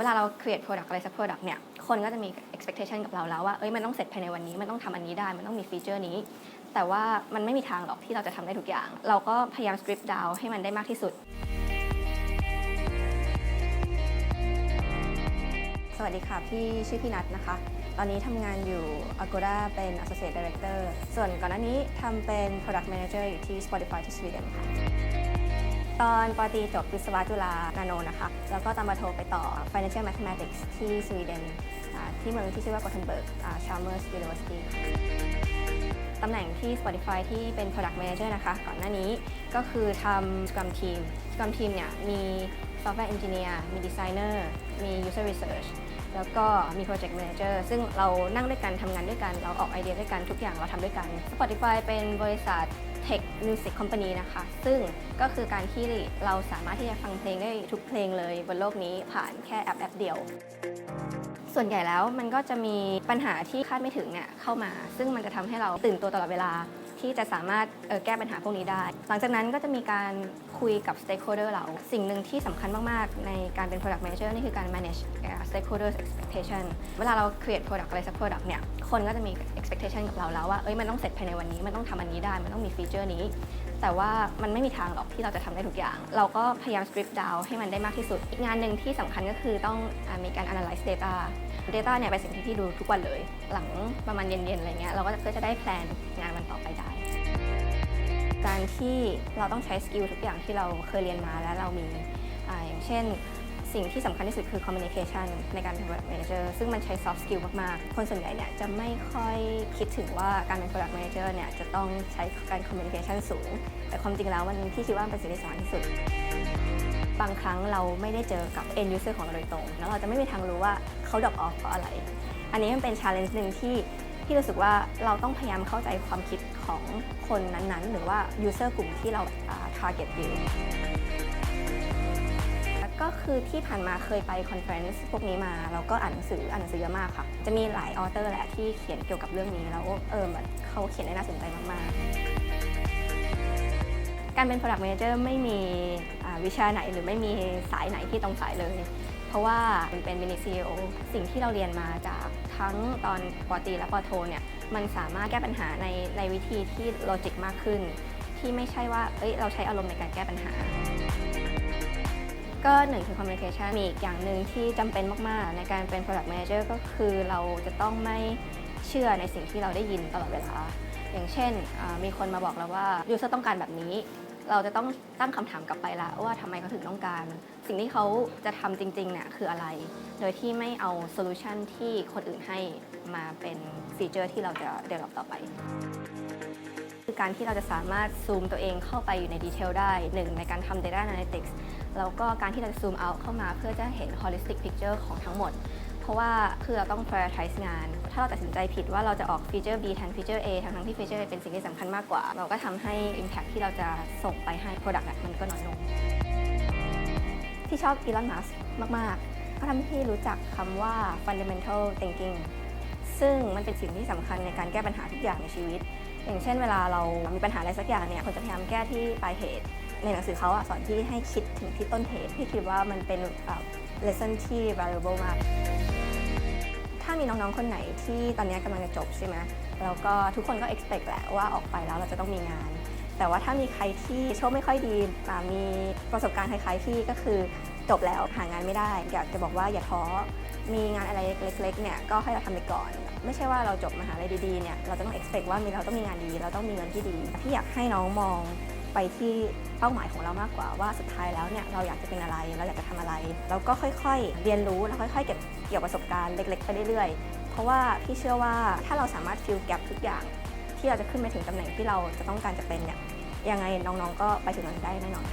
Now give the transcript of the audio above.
เวลาเรา create product อะไรสัก product เนี่ย คนก็จะมี expectation กับเราแล้วว่า เอ้ย มันต้องเสร็จภายในวันนี้ มันต้องทำอันนี้ได้ มันต้องมีฟีเจอร์นี้ แต่ว่ามันไม่มีทางหรอกที่เราจะทำได้ทุกอย่าง เราก็พยายาม strip down ให้มันได้มากที่สุด สวัสดีค่ะ พี่ชื่อพี่นัทนะคะ ตอนนี้ทำงานอยู่ Agoda เป็น Associate Director ส่วนก่อนหน้านี้ทำเป็น Product Manager อยู่ที่ Spotify ที่สวีเดนค่ะ ตอนปอตีจบวิศวะจุฬานาโนนะคะ แล้วก็ตามมาโทไปต่อ Financial Mathematics ที่สวีเดนที่เมืองที่ชื่อว่า Gothenburg อ่า Chalmers University ค่ะตำแหน่งที่ Spotify ที่เป็น Product Manager นะคะ ก่อนหน้านี้ก็คือทำ Scrum Team Scrum Team เนี่ยมี Software Engineer มี Designer มี User Research แล้วก็มี Project Manager ซึ่งเรานั่งด้วยกันทำงานด้วยกัน เราออกไอเดียด้วยกันทุกอย่างเราทำด้วยกัน Spotify เป็นบริษัท Tech Music Company นะคะ ซึ่งก็คือการที่เราสามารถที่จะฟังเพลงได้ทุกเพลงเลยบนโลกนี้ผ่านแค่แอปแอปเดียว ส่วนใหญ่แล้วมันก็จะมีปัญหาที่คาดไม่ถึงเนี่ยเข้ามา ซึ่งมันจะทำให้เราตื่นตัวตลอดเวลา ที่จะสามารถแก้ปัญหาพวกนี้ได้ หลังจากนั้นก็จะมีการคุยกับ stakeholder เรา สิ่งหนึ่งที่สำคัญมาก ๆ ในการเป็น product manager นี่คือการ manage stakeholder expectation เวลาเรา create product อะไรสัก product เนี่ย คนก็จะมี expectation กับเราแล้วว่า เอ้ย มันต้องเสร็จภายในวันนี้ มันต้องทำอันนี้ได้ มันต้องมีฟีเจอร์นี้แต่ว่ามันไม่มีทางหรอกที่เราจะทำได้ทุกอย่าง เราก็พยายาม strip down ให้มันได้มากที่สุด อีกงานหนึ่งที่สำคัญก็คือต้องอมีการ analyze data data เนี่ยเป็นสิ่งที่พี่ดูทุกวันเลย หลังประมาณเย็นๆอะไรเงี้ยเราก็จะเพื่อจะได้แพลนงานวันต่อไปได้การที่เราต้องใช้สกิลทุกอย่างที่เราเคยเรียนมาและเรามีออย่างเช่น สิ่งที่สำคัญที่สุดคือ communication ในการเป็น product manager ซึ่งมันใช้ soft skill มาก ๆ คนส่วนใหญ่เนี่ยจะไม่ค่อยคิดถึงว่าการเป็น product manager เนี่ยจะต้องใช้การ communication สูง แต่ความจริงแล้วมันพี่คิดว่ามันเป็นสิ่งที่สำคัญที่สุดบางครั้งเราไม่ได้เจอกับ end user ของเราโดยตรง แล้วเราจะไม่มีทางรู้ว่าเขา drop off เพราะอะไร อันนี้มันเป็น challenge หนึ่งที่ที่รู้สึกว่าเราต้องพยายามเข้าใจความคิดของคนนั้นๆ หรือว่า user กลุ่มที่เรา target อยู่ ก็คือที่ผ่านมาเคยไปคอนเฟรนซ์พวกนี้มาแล้วก็อ่านหนังสืออ่านหนังสือเยอะมากค่ะ จะมีหลายออเตอร์แหละที่เขียนเกี่ยวกับเรื่องนี้แล้วเออมันเขาเขียนได้น่าสนใจมากๆ การเป็น Product Manager ไม่มีวิชาไหนหรือไม่มีสายไหนที่ตรงสายเลย เพราะว่ามันเป็น Mini CEO สิ่งที่เราเรียนมาจากทั้งตอนปอตีและปอโทเนี่ยมันสามารถแก้ปัญหาในในวิธีที่โลจิกมากขึ้น ที่ไม่ใช่ว่าเอ้ยเราใช้อารมณ์ในการแก้ปัญหา ก็หนึ่งคือ communication มีอีกอย่างหนึ่งที่จำเป็นมาก ๆ ในการเป็น product manager ก็คือเราจะต้องไม่เชื่อในสิ่งที่เราได้ยินตลอดเวลา อย่างเช่นอ่ามีคนมาบอกเราว่า user ต้องการแบบนี้ เราจะต้องตั้งคำถามกลับไปละว่าทำไมเขาถึงต้องการ สิ่งที่เขาจะทำจริงๆเนี่ยคืออะไร โดยที่ไม่เอาโซลูชันที่คนอื่นให้มาเป็นฟีเจอร์ที่เราจะ develop ต่อไปคือการที่เราจะสามารถซูมตัวเองเข้าไปอยู่ในดีเทลได้หนึ่งในการทำ Data Analytics แล้วก็การที่เราจะซูมเอาเข้ามาเพื่อจะเห็น holistic picture ของทั้งหมด เพราะว่าคือเราต้อง prioritize งาน ถ้าเราตัดสินใจผิดว่าเราจะออกฟีเจอร์ B แทนฟีเจอร์ A ทั้งๆที่ฟีเจอร์ A เป็นสิ่งที่สำคัญมากกว่า เราก็ทำให้ impact ที่เราจะส่งไปให้ product อะมันก็น้อยลง ที่ชอบ Elon Musk มาก ๆ เขาทำให้พี่รู้จักคำว่า fundamental thinking ซึ่งมันเป็นสิ่งที่สำคัญในการแก้ปัญหาทุกอย่างในชีวิต อย่างเช่นเวลาเรามีปัญหาอะไรสักอย่างเนี่ยคนจะพยายามแก้ที่ปลายเหตุ ในหนังสือเขาอะสอนที่ให้คิดถึงที่ต้นเหตุพี่คิดว่ามันเป็น lesson ที่ valuable มาก ถ้ามีน้องๆ คนไหนที่ตอนนี้กำลังจะจบใช่ไหมแล้วก็ทุกคนก็ expect แหละว่าออกไปแล้วเราจะต้องมีงาน แต่ว่าถ้ามีใครที่โชคไม่ค่อยดีมีประสบการณ์คล้ายๆพี่ก็คือจบแล้วหางานไม่ได้ อยากจะบอกว่าอย่าท้อมีงานอะไรเล็กๆเนี่ยก็ให้เราทำไปก่อน ไม่ใช่ว่าเราจบมหาลัยดีๆเนี่ยเราจะต้อง expect ว่ามีเราต้องมีงานดี เราต้องมีเงินที่ดีที่อยากให้น้องมอง ไปที่เป้าหมายของเรามากกว่าว่าสุดท้ายแล้วเนี่ยเราอยากจะเป็นอะไรเราอยากจะทำอะไร แล้วก็ค่อยๆ เรียนรู้แล้วค่อยๆเก็บเกี่ยวประสบการณ์เล็กๆไปเรื่อยๆ เพราะว่าพี่เชื่อว่าถ้าเราสามารถฟิลแกลบทุกอย่าง ที่เราจะขึ้นไปถึงตำแหน่งที่เราจะต้องการจะเป็นเนี่ยยังไงน้องๆก็ไปถึงนั้นได้แน่นอน